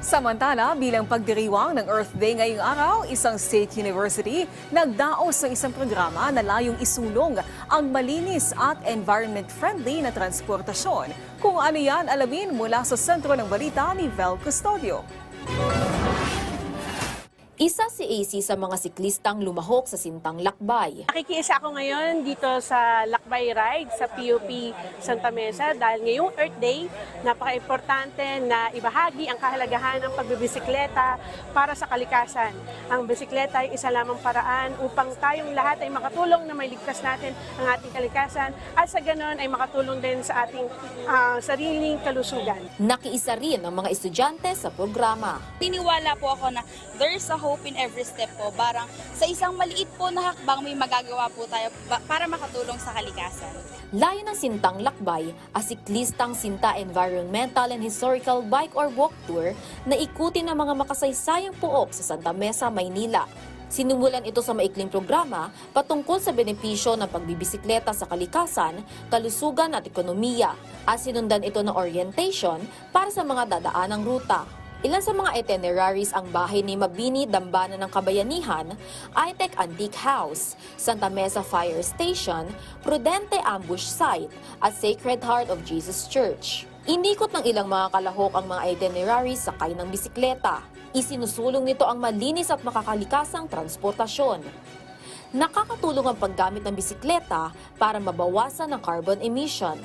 Samantala, bilang pagdiriwang ng Earth Day ngayong araw, isang state university nagdaos ng isang programa na layong isulong ang malinis at environment-friendly na transportasyon. Kung ano yan, alamin mula sa sentro ng balita ni Vel Custodio. Isa si AC sa mga siklistang lumahok sa Sintang Lakbay. Nakikiisa ako ngayon dito sa Lakbay Ride sa PUP Santa Mesa dahil ngayong Earth Day, napaka-importante na ibahagi ang kahalagahan ng pagbibisikleta para sa kalikasan. Ang bisikleta ay isa lamang paraan upang tayong lahat ay makatulong na mailigtas natin ang ating kalikasan at sa ganon ay makatulong din sa ating ah, sariling kalusugan. Nakiisa rin ang mga estudyante sa programa. Niniwala po ako na there's a hope in every step po. Barang sa isang maliit po na hakbang may magagawa po tayo para makatulong sa kalikasan. Layo ng Sintang Lakbay, ang siklistang Sinta Environmental and Historical Bike or Walk Tour na ikutin ng mga makasaysayang puok sa Santa Mesa, Maynila. Sinumulan ito sa maikling programa patungkol sa benepisyo ng pagbibisikleta sa kalikasan, kalusugan at ekonomiya at sinundan ito ng orientation para sa mga dadaanang ruta. Ilan sa mga itineraries ang bahay ni Mabini Dambana ng Kabayanihan, ITEC Antique House, Santa Mesa Fire Station, Prudente Ambush Site, at Sacred Heart of Jesus Church. Inikot ng ilang mga kalahok ang mga itineraries sakay ng bisikleta. Isinusulong nito ang malinis at makakalikasang transportasyon. Nakakatulong ang paggamit ng bisikleta para mabawasan ang carbon emission.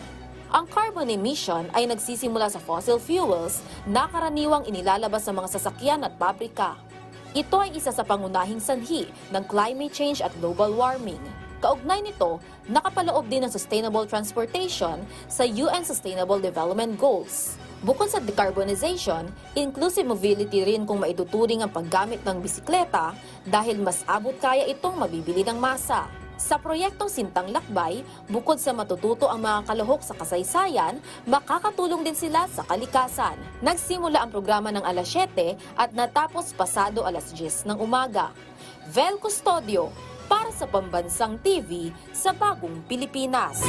Ang carbon emission ay nagsisimula sa fossil fuels na karaniwang inilalabas sa mga sasakyan at pabrika. Ito ay isa sa pangunahing sanhi ng climate change at global warming. Kaugnay nito, nakapaloob din ng sustainable transportation sa UN Sustainable Development Goals. Bukod sa decarbonization, inclusive mobility rin kung maituturing ang paggamit ng bisikleta dahil mas abot kaya itong mabibili ng masa. Sa proyektong Sintang Lakbay, bukod sa matututo ang mga kalahok sa kasaysayan, makakatulong din sila sa kalikasan. Nagsimula ang programa ng alas 7 at natapos pasado alas 10 ng umaga. Vel Custodio, para sa Pambansang TV sa Bagong Pilipinas.